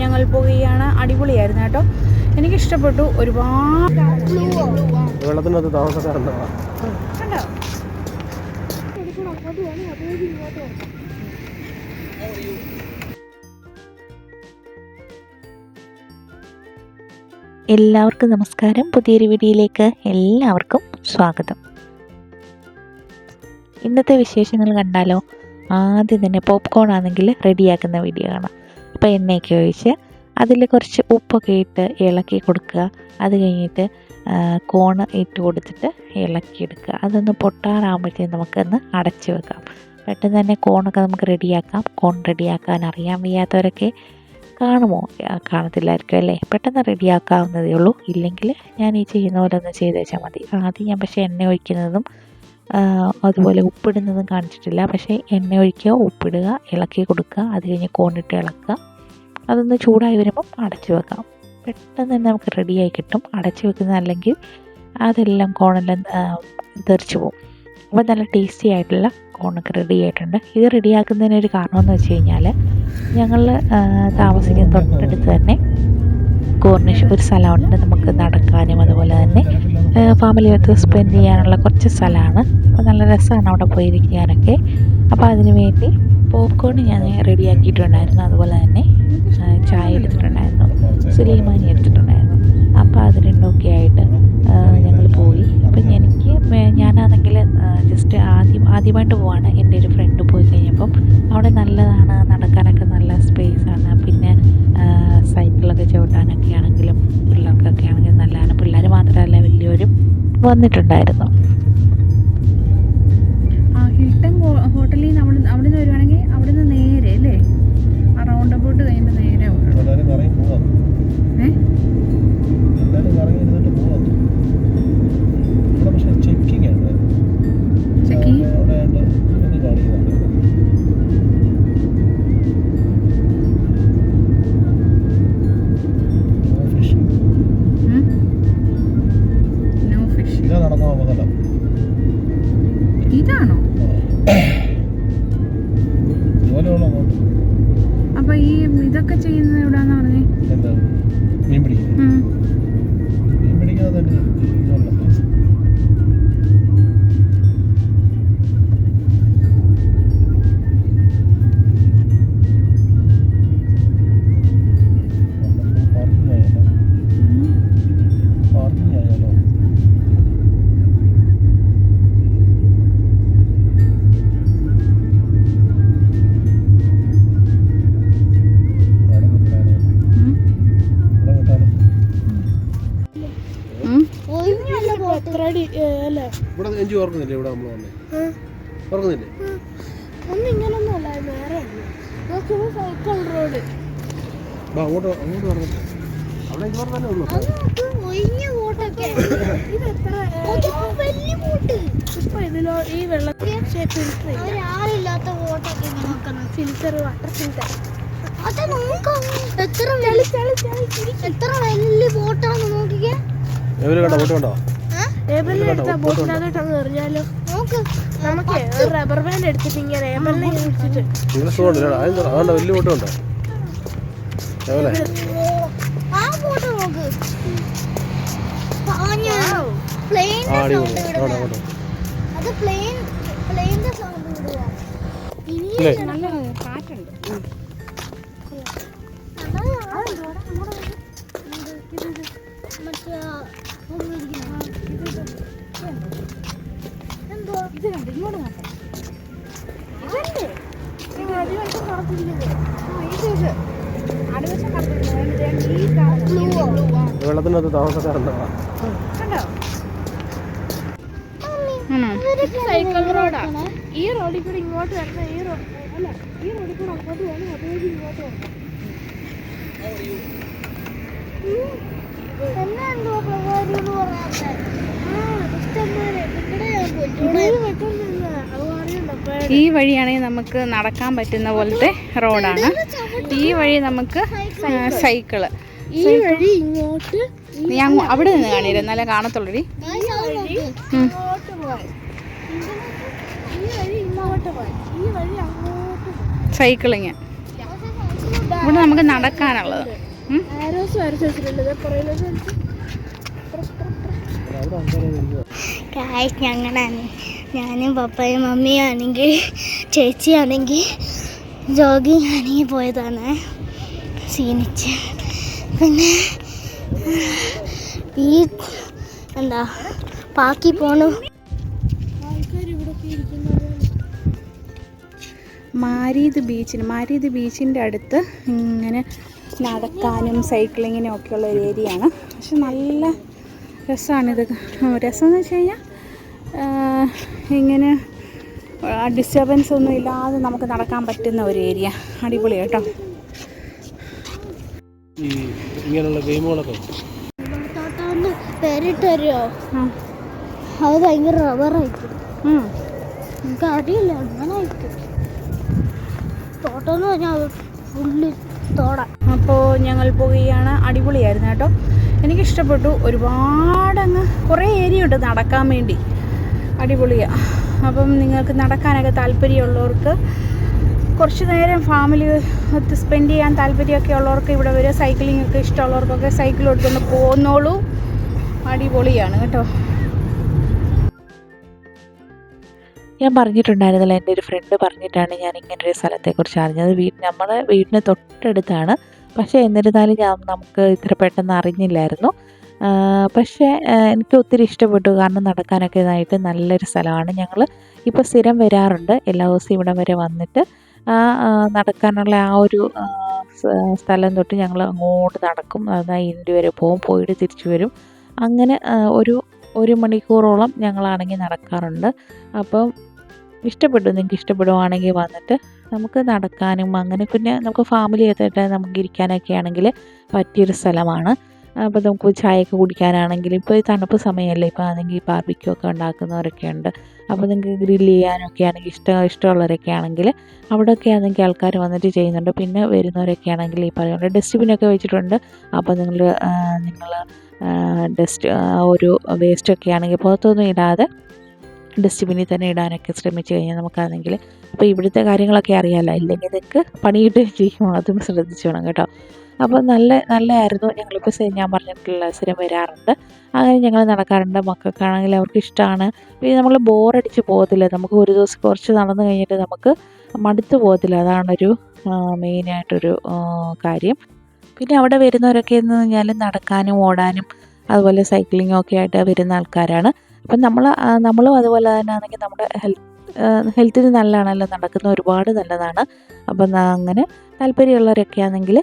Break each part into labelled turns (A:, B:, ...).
A: ഞങ്ങൾ പോവുകയാണ്. അടിപൊളിയായിരുന്നു കേട്ടോ. എനിക്കിഷ്ടപ്പെട്ടു. ഒരുപാട്
B: വെള്ളത്തിനകത്ത് താമസക്കാരുണ്ടോ
A: കണ്ടോ?
C: എല്ലാവർക്കും നമസ്കാരം. പുതിയൊരു വീഡിയോയിലേക്ക് എല്ലാവർക്കും സ്വാഗതം. ഇന്നത്തെ വിശേഷങ്ങൾ കണ്ടാലോ? ആദ്യം തന്നെ പോപ്കോൺ ആണെങ്കിൽ റെഡിയാക്കുന്ന വീഡിയോ കാണാം. അപ്പോൾ എണ്ണയൊക്കെ ഒഴിച്ച് അതിൽ കുറച്ച് ഉപ്പൊക്കെ ഇട്ട് ഇളക്കി കൊടുക്കുക. അത് കഴിഞ്ഞിട്ട് കോണ് ഇട്ട് കൊടുത്തിട്ട് ഇളക്കി എടുക്കുക. അതൊന്ന് പൊട്ടാറാകുമ്പോഴത്തേക്കും നമുക്കൊന്ന് അടച്ച് വെക്കാം. പെട്ടെന്ന് തന്നെ കോണൊക്കെ നമുക്ക് റെഡിയാക്കാം. കോൺ റെഡിയാക്കാൻ അറിയാൻ വയ്യാത്തവരൊക്കെ കാണുമോ? കാണത്തില്ലായിരിക്കും അല്ലേ? പെട്ടെന്ന് റെഡിയാക്കാവുന്നതേ ഉള്ളൂ. ഇല്ലെങ്കിൽ ഞാൻ ഈ ചെയ്യുന്ന പോലെ ഒന്ന് ചെയ്ത് വെച്ചാൽ മതി. ആദ്യം ഞാൻ പക്ഷേ എണ്ണ ഒഴിക്കുന്നതും അതുപോലെ ഉപ്പിടുന്നതും കാണിച്ചിട്ടില്ല. പക്ഷേ എണ്ണ ഒഴിക്കുക ഉപ്പിടുക ഇളക്കി കൊടുക്കുക അത് കഴിഞ്ഞ് കോണിട്ട് ഇളക്കുക. അതൊന്ന് ചൂടായി വരുമ്പം അടച്ചു വെക്കാം. പെട്ടെന്ന് തന്നെ നമുക്ക് റെഡിയായി കിട്ടും. അടച്ചു വെക്കുന്നത് അല്ലെങ്കിൽ അതെല്ലാം കോണെല്ലാം തെറിച്ചു പോകും അപ്പോൾ നല്ല ടേസ്റ്റി ആയിട്ടുള്ള കോണൊക്കെ റെഡി ആയിട്ടുണ്ട്. ഇത് റെഡിയാക്കുന്നതിനൊരു കാരണം എന്ന് വെച്ച് കഴിഞ്ഞാൽ ഞങ്ങൾ താമസിക്കുന്ന തൊട്ടടുത്ത് തന്നെ കോർണിഷ് ഒരു സ്ഥലമുണ്ട്. നമുക്ക് നടക്കാനും അതുപോലെ തന്നെ ഫാമിലിയായിട്ട് സ്പെൻഡ് ചെയ്യാനുള്ള കുറച്ച് സ്ഥലമാണ്. അപ്പോൾ നല്ല രസമാണ് അവിടെ പോയിരിക്കാനൊക്കെ. അപ്പോൾ അതിന് വേണ്ടി പോപ്കോൺ ഞാൻ റെഡിയാക്കിയിട്ടുണ്ടായിരുന്നു. അതുപോലെ തന്നെ ചായ എടുത്തിട്ടുണ്ടായിരുന്നു. സുലൈമാനി എടുത്തിട്ടുണ്ടായിരുന്നു. അപ്പോൾ അത് രണ്ടൊക്കെ ആയിട്ട് ഞങ്ങൾ പോയി. അപ്പം എനിക്ക് ഞാനാണെങ്കിൽ ജസ്റ്റ് ആദ്യം ആദ്യമായിട്ട് പോവാണ്. എന്റെ ഒരു ഫ്രണ്ട് പോയി കഴിഞ്ഞപ്പം അവിടെ നല്ലതാണ്. നടക്കാനൊക്കെ നല്ല സ്പേസ് പിന്നെ സൈക്കിളൊക്കെ ചവിട്ടാനൊക്കെ ആണെങ്കിലും പിള്ളേർക്കൊക്കെ ആണെങ്കിലും നല്ലതാണ് പിള്ളേർ മാത്രമല്ല വലിയവരും വന്നിട്ടുണ്ടായിരുന്നു.
A: ആ ഹിൽട്ടൺ ഹോട്ടലിൽ നമ്മൾ അവിടെ നിന്ന്
B: ഇവിടെ എഞ്ചി ഓർക്കുന്നില്ലേ? ഇവിടെ നമ്മൾ വന്നേ. ഓർക്കുന്നില്ലേ?
D: ഒന്നിങ്ങനൊന്നുമല്ല വേറെ നോക്കുമ്പോ സൈക്കിൾ റോഡ്
B: വാ അങ്ങോട്ട് അങ്ങോട്ട് പറഞ്ഞു അവിടെ തന്നെ ഉള്ളൂ.
D: ഒഴിഞ്ഞ ബോട്ടൊക്കെ. ഇത് എത്ര വലിയ ബോട്ട്. ഇപ്പൊ ഇതിലോ ഈ വെള്ളത്തിൽ ഫിൽറ്റർ ബോട്ടൊക്കെ നോക്കണം ഫിൽറ്റർ വാട്ടർ ഫിൽറ്റർ അത് നോക്കാം. എത്ര വലിയ എത്ര വലിയ ബോട്ടാണ് നോക്കിക്കേ.
B: കണ്ടോ? ബോട്ട് കണ്ടോ?
D: ഏബലിനെ എടുത്ത ബോട്ടിനകത്തോട്ട് അങ്ങ് എറിഞ്ഞാലോ നോക്ക് നമുക്ക് ഒരു റബ്ബർ ബാൻഡ് എടുത്തിട്ട് ഇങ്ങനെ ഏബലിനെ
B: അതെന്താ വലിയ
A: നല്ല കാറ്റുണ്ട്.
D: മറ്റേ എന്തോ
A: ഇത് കണ്ട് ഇങ്ങോട്ട് നോക്കാം
D: ഇതല്ലേ ഇത് അടിവശം കറത്തിരിക്കുന്നത്
A: ആ ഇത് ഇത് അടിവശം കറക്റ്റ് ഈ.
B: വെള്ളത്തിനകത്ത് താമസക്കാരുണ്ടോ
A: കണ്ടോ
D: സൈക്കിൾ റോഡാ. ഈ റോഡിൽ കൂടി ഇങ്ങോട്ട് വരണം ഈ റോഡ് അല്ല ഈ റോഡിൽ കൂടി അങ്ങോട്ട് വേണം അതുവഴി ഇങ്ങോട്ട് വരണം. എന്നെ എന്തോ പ്രകോപനം എന്ന്
A: ഈ വഴിയാണെങ്കിൽ നമുക്ക് നടക്കാൻ പറ്റുന്ന പോലത്തെ റോഡാണ്. ഈ വഴി നമുക്ക് സൈക്കിൾ.
D: ഈ വഴി ഇങ്ങോട്ട്
A: ഞാൻ അവിടെ നിന്ന് കാണില്ല എന്നാലേ കാണത്തുള്ളൂടി. സൈക്കിളിങ്. ഇവിടെ നമുക്ക് നടക്കാനുള്ളത്. ഉം?
D: ആരോസ് വരച്ച് വെച്ചിട്ടുണ്ട്. ഗായ്സ് ഞങ്ങളാണ്. ഞാനും പപ്പയും മമ്മിയും ആണെങ്കിൽ ചേച്ചിയാണെങ്കിൽ ജോഗിങ് ആണെങ്കിൽ പോയതാണ്. ക്ഷീണിച്ച്. പിന്നെ ഈ എന്താ പാക്കി പോണു.
A: മാരീത് ബീച്ചിന് മാരീത് ബീച്ചിന്റെ അടുത്ത് ഇങ്ങനെ നടക്കാനും സൈക്ലിങ്ങിനും ഒക്കെയുള്ള ഒരു ഏരിയയാണ്. പക്ഷെ നല്ല രസമാണിത്. രസം എന്ന് വെച്ച് കഴിഞ്ഞാൽ ഇങ്ങനെ ഡിസ്റ്റർബൻസ് ഒന്നും ഇല്ലാതെ നമുക്ക് നടക്കാൻ പറ്റുന്ന ഒരു ഏരിയ അടിപൊളി കേട്ടോ.
B: ഈ ഇങ്ങനെയുള്ള ഗെയിമുകളൊക്കെ
D: പേരിട്ടോ. അത് ഭയങ്കര റബ്ബറായിരിക്കും നമുക്ക് അറിയില്ല. അങ്ങനെ ആയിരിക്കും. തോട്ടം എന്ന് പറഞ്ഞാൽ ഫുള്ള് തോട.
A: അപ്പോൾ ഞങ്ങൾ പോവുകയാണ്. അടിപൊളിയായിരുന്നു കേട്ടോ. എനിക്കിഷ്ടപ്പെട്ടു. ഒരുപാടങ്ങ് കുറേ ഏരിയ ഉണ്ട് നടക്കാൻ വേണ്ടി. അടിപൊളിയാണ് അപ്പം നിങ്ങൾക്ക് നടക്കാനൊക്കെ താല്പര്യമുള്ളവർക്ക് കുറച്ച് നേരം ഫാമിലി ഒത്ത് സ്പെൻഡ് ചെയ്യാൻ താല്പര്യമൊക്കെ ഉള്ളവർക്ക് ഇവിടെ വരെ സൈക്ലിംഗ് ഒക്കെ ഇഷ്ടമുള്ളവർക്കൊക്കെ സൈക്കിൾ എടുത്തുകൊണ്ട് പോകുന്നോളൂ അടിപൊളിയാണ് കേട്ടോ.
C: ഞാൻ പറഞ്ഞിട്ടുണ്ടായിരുന്നില്ല എന്റെ ഒരു ഫ്രണ്ട് പറഞ്ഞിട്ടാണ് ഞാൻ ഇങ്ങനെ ഒരു സ്ഥലത്തെക്കുറിച്ച് അറിഞ്ഞത്. വീട് നമ്മുടെ വീടിന് തൊട്ടടുത്താണ്. പക്ഷേ എന്നിരുന്നാലും ഞാൻ നമുക്ക് ഇത്ര പെട്ടെന്ന് അറിഞ്ഞില്ലായിരുന്നു. പക്ഷേ എനിക്ക് ഒത്തിരി ഇഷ്ടപ്പെട്ടു. കാരണം നടക്കാനൊക്കെ ഇതായിട്ട് നല്ലൊരു സ്ഥലമാണ്. ഞങ്ങൾ ഇപ്പോൾ സ്ഥിരം വരാറുണ്ട്. എല്ലാ ദിവസവും ഇവിടെ വരെ വന്നിട്ട്. ആ നടക്കാനുള്ള ആ ഒരു സ്ഥലം തൊട്ട് ഞങ്ങൾ അങ്ങോട്ട് നടക്കും. അതായത് ഇൻഡി വരെ പോകും. പോയിട്ട് തിരിച്ചു വരും. അങ്ങനെ ഒരു ഒരു മണിക്കൂറോളം ഞങ്ങളാണെങ്കിൽ നടക്കാറുണ്ട്. അപ്പം ഇഷ്ടപ്പെട്ടു. നിങ്ങൾക്ക് ഇഷ്ടപ്പെടുവാണെങ്കിൽ വന്നിട്ട് നമുക്ക് നടക്കാനും അങ്ങനെ പിന്നെ നമുക്ക് ഫാമിലി ആയിട്ട് നമുക്ക് ഇരിക്കാനൊക്കെ ആണെങ്കിൽ പറ്റിയൊരു സ്ഥലമാണ്. അപ്പോൾ നമുക്ക് ചായയൊക്കെ കുടിക്കാനാണെങ്കിൽ ഇപ്പോൾ ഈ തണുപ്പ് സമയമല്ലേ ഇപ്പോൾ ആണെങ്കിൽ ബാർബിക്യൂ ഒക്കെ ഉണ്ടാക്കുന്നവരൊക്കെ ഉണ്ട്. അപ്പോൾ നിങ്ങൾക്ക് ഗ്രില്ല് ചെയ്യാനൊക്കെ ആണെങ്കിൽ ഇഷ്ടം ഇഷ്ടമുള്ളവരൊക്കെ ആണെങ്കിൽ അവിടെയൊക്കെ ആണെങ്കിൽ ആൾക്കാർ വന്നിട്ട് ചെയ്യുന്നുണ്ട്. പിന്നെ വരുന്നവരൊക്കെ ആണെങ്കിൽ ഈ പറയുന്നത് ഡസ്റ്റ്ബിനൊക്കെ വെച്ചിട്ടുണ്ട്. അപ്പോൾ നിങ്ങൾ നിങ്ങൾ ഡസ്റ്റ് ഒരു വേസ്റ്റൊക്കെ ആണെങ്കിൽ പുറത്തൊന്നും ഇടാതെ ഡസ്റ്റ്ബിനിൽ തന്നെ ഇടാനൊക്കെ ശ്രമിച്ചു കഴിഞ്ഞാൽ നമുക്കാണെങ്കിൽ അപ്പോൾ ഇവിടുത്തെ കാര്യങ്ങളൊക്കെ അറിയാമല്ലോ ഇല്ലെങ്കിൽ നിങ്ങൾക്ക് പണിയിട്ട് ചെയ്യും അതും ശ്രദ്ധിച്ചു വേണം കേട്ടോ. അപ്പോൾ നല്ല നല്ലതായിരുന്നു. ഞങ്ങളിപ്പോൾ ഞാൻ പറഞ്ഞിട്ടുള്ള സ്ഥിരം വരാറുണ്ട്. അങ്ങനെ ഞങ്ങൾ നടക്കാറുണ്ട്. മക്കൾക്കാണെങ്കിൽ അവർക്ക് ഇഷ്ടമാണ്. പിന്നെ നമ്മൾ ബോറടിച്ച് പോകത്തില്ല. നമുക്ക് ഒരു ദിവസം കുറച്ച് നടന്നു കഴിഞ്ഞിട്ട് നമുക്ക് മടുത്ത് പോകത്തില്ല. അതാണൊരു മെയിനായിട്ടൊരു കാര്യം. പിന്നെ അവിടെ വരുന്നവരൊക്കെ എന്ന് പറഞ്ഞാൽ നടക്കാനും ഓടാനും അതുപോലെ സൈക്ലിങ്ങും ഒക്കെ ആയിട്ട് വരുന്ന ആൾക്കാരാണ്. അപ്പം നമ്മൾ നമ്മളും അതുപോലെ തന്നെ ആണെങ്കിൽ നമ്മുടെ ഹെൽത്ത് ഹെൽത്തിന് നല്ലതാണല്ലോ. നടക്കുന്ന ഒരുപാട് നല്ലതാണ്. അപ്പം അങ്ങനെ താല്പര്യമുള്ളവരൊക്കെ ആണെങ്കിൽ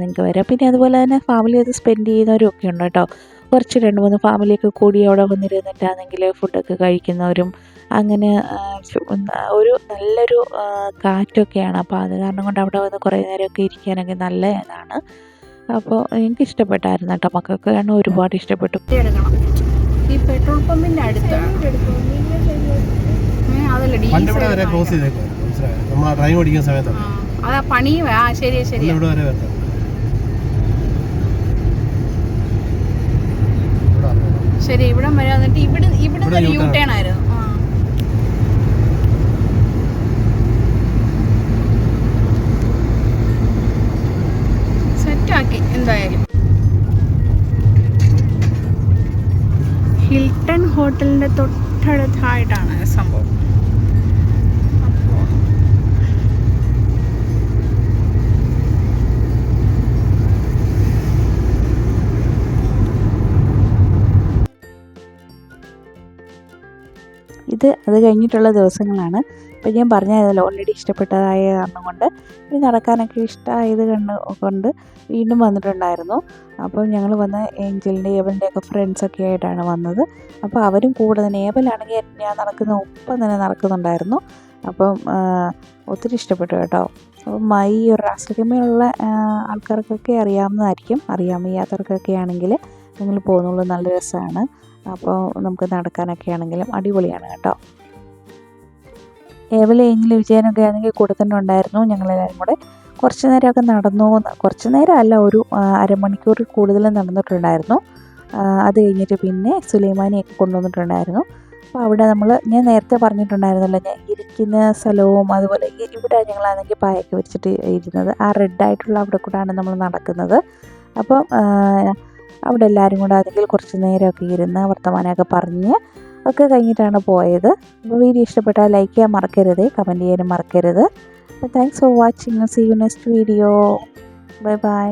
C: നിങ്ങൾക്ക് വരാം. പിന്നെ അതുപോലെ തന്നെ ഫാമിലി അത് സ്പെൻഡ് ചെയ്യുന്നവരും ഒക്കെ ഉണ്ട് കേട്ടോ. കുറച്ച് രണ്ട് മൂന്ന് ഫാമിലിയൊക്കെ കൂടി അവിടെ വന്നിരുന്നിട്ടാണെങ്കിൽ ഫുഡൊക്കെ കഴിക്കുന്നവരും അങ്ങനെ ഒരു നല്ലൊരു കാറ്റൊക്കെയാണ്. അപ്പോൾ അത് കാരണം കൊണ്ട് അവിടെ വന്ന് കുറേ നേരമൊക്കെ ഇരിക്കാനൊക്കെ നല്ല ഇതാണ്. അപ്പോൾ എനിക്ക് ഇഷ്ടപ്പെട്ടായിരുന്നു കേട്ടോ. മക്കൾക്ക് കാരണം ഒരുപാട് ഇഷ്ടപ്പെട്ടു.
A: ഈ പെട്രോൾ പമ്പിന്റെ അടുത്താണ്. അതല്ല ഡീസൽ
B: ക്ലോസ് ചെയ്തേക്കും മനസ്സിലായോ? നമ്മൾ ഡ്രൈവ് ഓടിക്കുന്ന സമയത്താണ്.
A: അതാ പണിയും ആ ശരിയാ ശരിയാ. ശരി ഇവിടെ വരെ വന്നിട്ട് ഇവിടെ ഇവിടെ
B: ഒരു
A: യൂ ടേൺ ആയിരുന്നു. സെറ്റ് സെറ്റാക്കി എന്തായാലും. ഹിൽട്ടൺ ഹോട്ടലിന്റെ തൊട്ടടുത്തായിട്ടാണ് സംഭവം.
C: ഇത് അത് കഴിഞ്ഞിട്ടുള്ള ദിവസങ്ങളാണ്. ഇപ്പം ഞാൻ പറഞ്ഞതല്ലോ ഓൾറെഡി ഇഷ്ടപ്പെട്ടതായ കാരണം കൊണ്ട്. നടക്കാനൊക്കെ ഇഷ്ടമായത് കണ്ട് കൊണ്ട് വീണ്ടും വന്നിട്ടുണ്ടായിരുന്നു. അപ്പം ഞങ്ങൾ വന്ന ഏഞ്ചലിന്റെ ഏബലിന്റെ ഒക്കെ ഫ്രണ്ട്സൊക്കെ ആയിട്ടാണ് വന്നത്. അപ്പോൾ അവരും കൂടെ തന്നെ ഏബലാണെങ്കിൽ ഞാൻ നടക്കുന്ന ഒപ്പം തന്നെ നടക്കുന്നുണ്ടായിരുന്നു. അപ്പം ഒത്തിരി ഇഷ്ടപ്പെട്ടു കേട്ടോ. അപ്പം ഈ ഒരു റാസ്ലിക്കമ്മയുള്ള ആൾക്കാർക്കൊക്കെ അറിയാവുന്നതായിരിക്കും. അറിയാൻ വയ്യാത്തവർക്കൊക്കെ ആണെങ്കിൽ നിങ്ങൾ പോകുന്നുള്ളൂ നല്ല രസമാണ്. അപ്പോൾ നമുക്ക് നടക്കാനൊക്കെ ആണെങ്കിലും അടിപൊളിയാണ് കേട്ടോ. ഏവൽ ഏഞ്ചൽ വിജയനൊക്കെ ആണെങ്കിൽ കൂടെ തന്നെ ഉണ്ടായിരുന്നു. ഞങ്ങളെല്ലാവരും കൂടെ കുറച്ച് നേരമൊക്കെ നടന്നു. കുറച്ച് നേരം അല്ല ഒരു അരമണിക്കൂർ കൂടുതൽ നടന്നിട്ടുണ്ടായിരുന്നു. അത് കഴിഞ്ഞിട്ട് പിന്നെ സുലൈമാനിയൊക്കെ കൊണ്ടുവന്നിട്ടുണ്ടായിരുന്നു. അപ്പോൾ അവിടെ നമ്മൾ ഞാൻ നേരത്തെ പറഞ്ഞിട്ടുണ്ടായിരുന്നല്ലോ ഞാൻ ഇരിക്കുന്ന സ്ഥലവും അതുപോലെ ഇവിടെ ഞങ്ങളാണെങ്കിൽ പായൊക്കെ വെച്ചിട്ട് ഇരുന്നത്. ആ റെഡ് ആയിട്ടുള്ള അവിടെ കൂടാണ് നമ്മൾ നടക്കുന്നത്. അപ്പം അവിടെ എല്ലാവരും കൂടെ ആണെങ്കിൽ കുറച്ച് നേരമൊക്കെ ഇരുന്ന് വർത്തമാനമൊക്കെ പറഞ്ഞ് ഒക്കെ കഴിഞ്ഞിട്ടാണ് പോയത്. അപ്പോൾ വീഡിയോ ഇഷ്ടപ്പെട്ടാൽ ലൈക്ക് ചെയ്യാൻ മറക്കരുത് കമന്റ് ചെയ്യാനും മറക്കരുത്. Thanks for watching see you next video bye bye